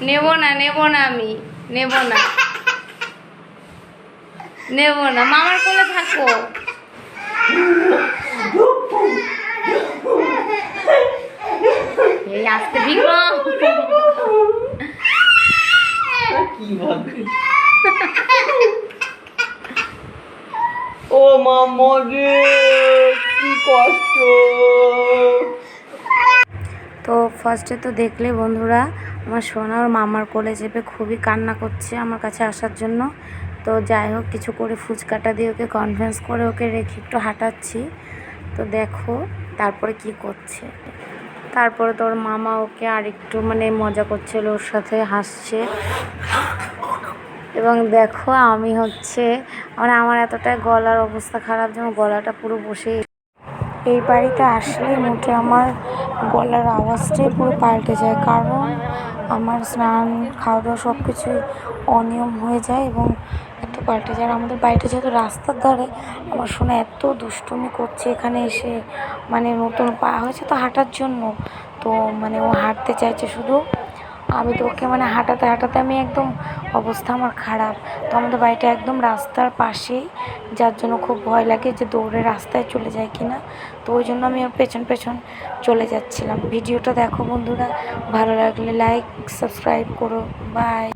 নেব না নেব না আমি নেব না। নেব না মামার কোলে থাকো। এই আসতে বিক্রম ও মামা রে কি কষ্ট। তো ফার্স্টে তো দেখলে বন্ধুরা আমার সোনার মামার কোলে চেপে খুবই কান্না করছে আমার কাছে আসার জন্য। তো যাই হোক, কিছু করে ফুচকাটা দিয়ে ওকে কনভিন্স করে ওকে রেখে একটু হাঁটাচ্ছি। তো দেখো তারপরে কি করছে। তারপরে তোর মামা ওকে আর একটু মানে মজা করছিল, ওর সাথে হাসছে। এবং দেখো আমি হচ্ছে মানে আমার এতটাই গলার অবস্থা খারাপ যেন গলাটা পুরো বসে এই বাড়িতে আসলে মোটে আমার গলার আওয়াজটাই পুরো পাল্টে যায়। কারণ আমার স্নান খাওয়া দাওয়া সব কিছুই অনিয়ম হয়ে যায় এবং এত পাল্টে যায় আর আমাদের বাড়িটা যেহেতু রাস্তার ধারে, আমার শোনা এত দুষ্টুমি করছে এখানে এসে মানে নতুন পা হয়েছে তো হাঁটার জন্য। তো মানে ও হাঁটতে চাইছে শুধু আমি তো ওকে মানে হাঁটাতে হাঁটাতে আমি একদম অবস্থা আমার খারাপ। তো আমাদের বাড়িটা একদম রাস্তার পাশেই, যার জন্য খুব ভয় লাগে যে দৌড়ে রাস্তায় চলে যায় কি না। তো ওই জন্য আমি ওর পেছন পেছন চলে যাচ্ছিলাম। ভিডিওটা দেখো বন্ধুরা, ভালো লাগলে লাইক সাবস্ক্রাইব করো। বাই